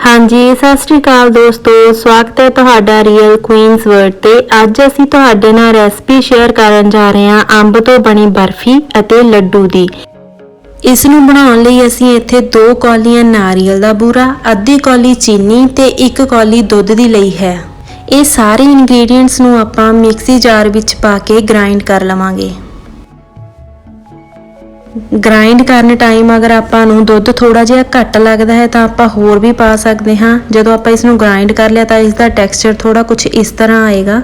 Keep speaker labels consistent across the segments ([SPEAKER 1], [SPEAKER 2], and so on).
[SPEAKER 1] ਹਾਂਜੀ, ਸਤਿ ਸ਼੍ਰੀ ਅਕਾਲ ਦੋਸਤੋ, ਸਵਾਗਤ ਹੈ ਤੁਹਾਡਾ ਰੀਅਲ ਕੁਈਨਸ ਵਰਡ ਤੇ। ਅੱਜ ਅਸੀਂ ਤੁਹਾਡੇ ਨਾਲ ਰੈਸਪੀ ਸ਼ੇਅਰ ਕਰਨ ਜਾ ਰਹੇ ਹਾਂ ਅੰਬ ਤੋਂ ਬਣੀ ਬਰਫੀ ਅਤੇ ਲੱਡੂ ਦੀ। ਇਸ ਨੂੰ ਬਣਾਉਣ ਲਈ ਅਸੀਂ ਇੱਥੇ 2 ਕੌਲੀਆਂ ਨਾਰੀਅਲ ਦਾ ਬੂਰਾ, ਅੱਧੀ ਕੌਲੀ ਚੀਨੀ ਤੇ 1 ਕੌਲੀ ਦੁੱਧ ਦੀ ਲਈ ਹੈ। ਇਹ ਸਾਰੇ ਇਨਗਰੀਡੀਅੰਟਸ ਨੂੰ ਆਪਾਂ ਮਿਕਸੀ ਜਾਰ ਵਿੱਚ ਪਾ ਕੇ ਗ੍ਰਾਈਂਡ ਕਰ ਲਵਾਂਗੇ। ਗ੍ਰਾਈਂਡ ਕਰਨ ਟਾਈਮ ਅਗਰ ਆਪਾਂ ਨੂੰ ਦੁੱਧ ਥੋੜਾ ਜਿਹਾ ਘੱਟ ਲੱਗਦਾ ਹੈ ਤਾਂ ਆਪਾਂ ਹੋਰ ਵੀ ਪਾ ਸਕਦੇ ਹਾਂ। ਜਦੋਂ ਆਪਾਂ ਇਸ ਨੂੰ ਗ੍ਰਾਈਂਡ ਕਰ ਲਿਆ ਤਾਂ ਇਸ ਦਾ ਟੈਕਸਚਰ ਥੋੜਾ ਕੁਝ ਇਸ ਤਰ੍ਹਾਂ ਆਏਗਾ।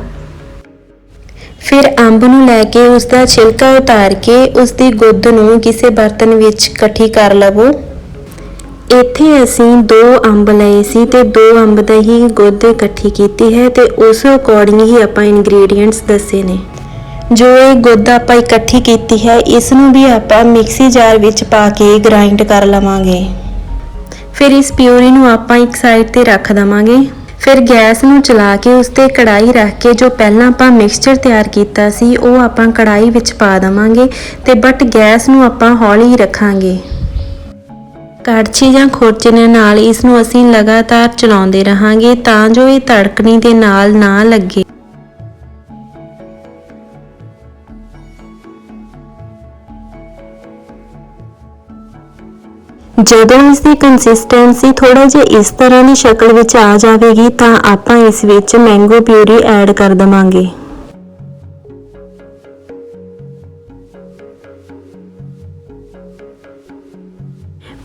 [SPEAKER 1] ਫਿਰ ਅੰਬ ਨੂੰ ਲੈ ਕੇ ਉਸ ਦਾ ਛਿਲਕਾ ਉਤਾਰ ਕੇ ਉਸ ਦੀ ਗੁੱਦ ਨੂੰ ਕਿਸੇ ਬਰਤਨ ਵਿੱਚ ਇਕੱਠੀ ਕਰ ਲਵੋ। ਇੱਥੇ ਅਸੀਂ ਦੋ ਅੰਬ ਲਏ ਸੀ ਤੇ ਦੋ ਅੰਬ ਦਾ ਹੀ ਗੁੱਦ ਇਕੱਠੀ ਕੀਤੀ ਹੈ ਤੇ ਉਸ ਅਕੋਰਡਿੰਗ ਹੀ ਆਪਾਂ ਇਨਗਰੀਡੀਅੰਟਸ ਦੱਸੇ ਨੇ। ਜੋ ਇਹ ਗੁੱਦ ਆਪਾਂ ਇਕੱਠੀ ਕੀਤੀ ਹੈ ਇਸ ਨੂੰ ਵੀ ਆਪਾਂ ਮਿਕਸੀ ਜਾਰ ਵਿੱਚ ਪਾ ਕੇ ਗ੍ਰਾਈਂਡ ਕਰ ਲਵਾਂਗੇ। ਫਿਰ ਇਸ ਪਿਊਰੀ ਨੂੰ ਆਪਾਂ ਇੱਕ ਸਾਈਡ ਤੇ ਰੱਖ ਦਵਾਂਗੇ। ਫਿਰ ਗੈਸ ਨੂੰ ਚਲਾ ਕੇ ਉਸ ਤੇ ਕੜਾਈ ਰੱਖ ਕੇ ਜੋ ਪਹਿਲਾਂ ਆਪਾਂ ਮਿਕਸਚਰ ਤਿਆਰ ਕੀਤਾ ਸੀ, ਉਹ ਆਪਾਂ ਕੜਾਈ ਵਿੱਚ ਪਾ ਦਵਾਂਗੇ ਤੇ ਬਟ ਗੈਸ ਨੂੰ ਆਪਾਂ ਹੌਲੀ ਰੱਖਾਂਗੇ। ਕੜਛੀ ਜਾਂ ਖੁਰਚਣੇ ਨਾਲ ਇਸ ਨੂੰ ਅਸੀਂ ਲਗਾਤਾਰ ਚਲਾਉਂਦੇ ਰਹਾਂਗੇ ਤਾਂ ਜੋ ਇਹ ਤੜਕਣੀ ਦੇ ਨਾਲ ਨਾ ਲੱਗੇ। ਜਦੋਂ ਇਸ ਦੀ ਕੰਸਿਸਟੈਂਸੀ ਥੋੜਾ ਜਿਹਾ ਇਸ ਤਰ੍ਹਾਂ ਦੀ ਸ਼ਕਲ ਵਿੱਚ ਆ ਜਾਵੇਗੀ, ਤਾਂ ਆਪਾਂ ਇਸ ਵਿੱਚ ਮੈਂਗੋ ਪਿਊਰੀ ਐਡ ਕਰ ਦਵਾਂਗੇ।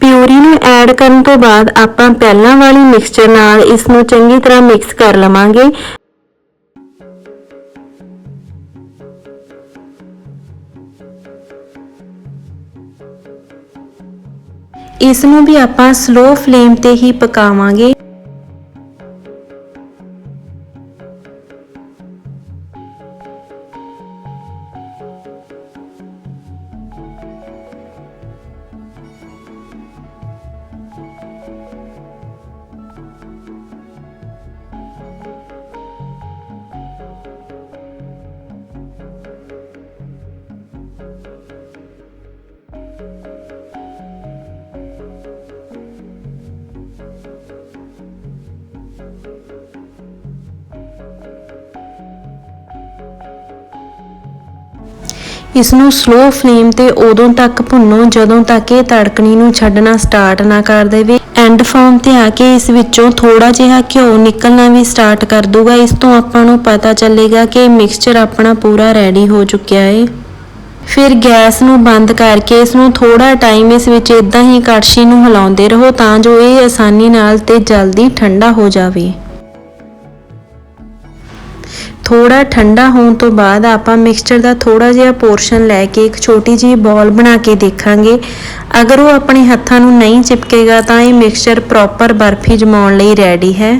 [SPEAKER 1] ਪਿਊਰੀ ਨੂੰ ਐਡ ਕਰਨ ਤੋਂ ਬਾਅਦ ਆਪਾਂ ਪਹਿਲਾਂ ਵਾਲੀ ਮਿਕਸਚਰ ਨਾਲ ਇਸ ਨੂੰ ਚੰਗੀ ਤਰ੍ਹਾਂ ਮਿਕਸ ਕਰ ਲਵਾਂਗੇ। ਇਸ ਨੂੰ ਵੀ ਆਪਾਂ ਸਲੋ ਫਲੇਮ ਤੇ ਹੀ ਪਕਾਵਾਂਗੇ। ਇਸ ਨੂੰ ਸਲੋ ਫਲੇਮ ਤੇ ਉਦੋਂ ਤੱਕ ਭੁੰਨੋ, ਜਦੋਂ ਤੱਕ ਇਹ ਤੜਕਣੀ ਨੂੰ ਛੱਡਣਾ ਸਟਾਰਟ ਨਾ ਕਰ ਦੇਵੇ। ਐਂਡ ਫਾਰਮ ਤੇ ਆ ਕੇ ਇਸ ਵਿੱਚੋਂ ਥੋੜਾ ਜਿਹਾ ਘਿਓ ਨਿਕਲਣਾ ਵੀ ਸਟਾਰਟ ਕਰ ਦੂਗਾ ਇਸ ਤੋਂ ਆਪਾਂ ਨੂੰ ਪਤਾ ਚੱਲੇਗਾ ਕਿ ਮਿਕਸਚਰ ਆਪਣਾ ਪੂਰਾ ਰੈਡੀ ਹੋ ਚੁੱਕਿਆ ਹੈ ਫਿਰ ਗੈਸ ਨੂੰ ਬੰਦ ਕਰਕੇ ਇਸ ਨੂੰ ਥੋੜਾ ਟਾਈਮ ਇਸ ਵਿੱਚ ਇਦਾਂ ਹੀ ਕੜਛੀ ਨੂੰ ਹਿਲਾਉਂਦੇ ਰਹੋ ਤਾਂ ਜੋ ਇਹ ਆਸਾਨੀ ਨਾਲ ਤੇ ਜਲਦੀ ਠੰਡਾ ਹੋ ਜਾਵੇ। ਥੋੜਾ ਠੰਡਾ ਹੋਣ ਤੋਂ ਬਾਅਦ ਆਪਾਂ ਮਿਕਸਚਰ ਦਾ ਥੋੜਾ ਜਿਹਾ ਪੋਰਸ਼ਨ ਲੈ ਕੇ ਇੱਕ ਛੋਟੀ ਜਿਹੀ ਬਾਲ ਬਣਾ ਕੇ ਦੇਖਾਂਗੇ। ਅਗਰ ਉਹ ਆਪਣੇ ਹੱਥਾਂ ਨੂੰ ਨਹੀਂ ਚਿਪਕੇਗਾ ਤਾਂ ਇਹ ਮਿਕਸਚਰ ਪ੍ਰੋਪਰ ਬਰਫੀ ਜਮਾਉਣ ਲਈ ਰੈਡੀ ਹੈ।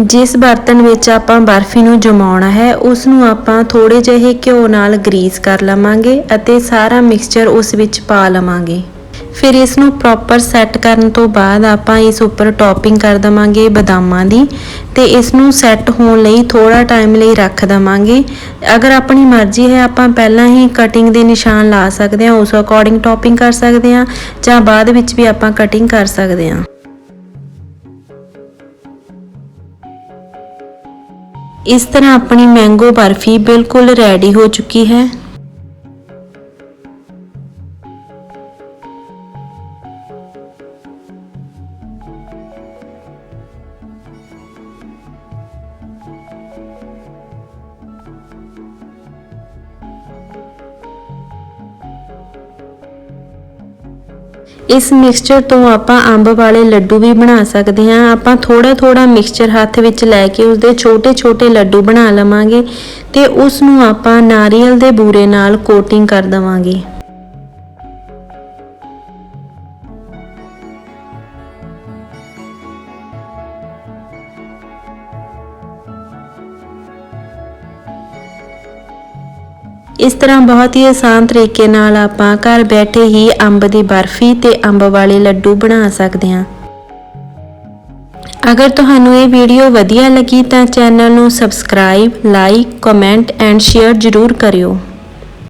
[SPEAKER 1] ਜਿਸ ਬਰਤਨ ਵਿੱਚ ਆਪਾਂ ਬਰਫੀ ਨੂੰ ਜਮਾਉਣਾ ਹੈ ਉਸ ਨੂੰ ਆਪਾਂ ਥੋੜੇ ਜਿਹੇ ਘਿਓ ਨਾਲ ਗਰੀਸ ਕਰ ਲਵਾਂਗੇ ਅਤੇ ਸਾਰਾ ਮਿਕਸਚਰ ਉਸ ਵਿੱਚ ਪਾ ਲਵਾਂਗੇ। ਫਿਰ ਇਸ ਨੂੰ ਪ੍ਰੋਪਰ ਸੈੱਟ ਕਰਨ ਤੋਂ ਬਾਅਦ ਆਪਾਂ ਇਸ ਉੱਪਰ ਟੌਪਿੰਗ ਕਰ ਦਵਾਂਗੇ ਬਦਾਮਾਂ ਦੀ ਤੇ ਇਸ ਨੂੰ ਸੈੱਟ ਹੋਣ ਲਈ ਥੋੜਾ ਟਾਈਮ ਲਈ ਰੱਖ ਦਵਾਂਗੇ। ਅਗਰ ਆਪਣੀ ਮਰਜ਼ੀ ਹੈ, ਆਪਾਂ ਪਹਿਲਾਂ ਹੀ ਕਟਿੰਗ ਦੇ ਨਿਸ਼ਾਨ ਲਾ ਸਕਦੇ ਹਾਂ, ਉਸ ਅਕੋਰਡਿੰਗ ਟੌਪਿੰਗ ਕਰ ਸਕਦੇ ਹਾਂ ਜਾਂ ਬਾਅਦ ਵਿੱਚ ਵੀ ਆਪਾਂ ਕਟਿੰਗ ਕਰ ਸਕਦੇ ਹਾਂ। ਇਸ ਤਰ੍ਹਾਂ ਆਪਣੀ ਮੈਂਗੋ ਬਰਫੀ ਬਿਲਕੁਲ ਰੈਡੀ ਹੋ ਚੁੱਕੀ ਹੈ। ਇਸ ਮਿਕਸਚਰ ਤੋਂ ਆਪਾਂ ਅੰਬ ਵਾਲੇ ਲੱਡੂ ਵੀ ਬਣਾ ਸਕਦੇ ਹਾਂ। ਆਪਾਂ ਥੋੜਾ ਥੋੜਾ ਮਿਕਸਚਰ ਹੱਥ ਵਿੱਚ ਲੈ ਕੇ ਉਸਦੇ ਛੋਟੇ ਛੋਟੇ ਲੱਡੂ ਬਣਾ ਲਵਾਂਗੇ ਤੇ ਉਸ ਨੂੰ ਆਪਾਂ ਨਾਰੀਅਲ ਦੇ ਬੂਰੇ ਨਾਲ ਕੋਟਿੰਗ ਕਰ ਦਵਾਂਗੇ। ਇਸ ਤਰ੍ਹਾਂ ਬਹੁਤ ਹੀ ਆਸਾਨ ਤਰੀਕੇ ਨਾਲ ਆਪਾਂ ਘਰ ਬੈਠੇ ਹੀ ਅੰਬ ਦੀ ਬਰਫੀ ਤੇ ਅੰਬ ਵਾਲੇ ਲੱਡੂ ਬਣਾ ਸਕਦੇ ਹਾਂ। ਅਗਰ ਤੁਹਾਨੂੰ ਇਹ ਵੀਡੀਓ ਵਧੀਆ ਲੱਗੀ ਤਾਂ ਚੈਨਲ ਨੂੰ subscribe, like, comment and share ਜ਼ਰੂਰ ਕਰਿਓ।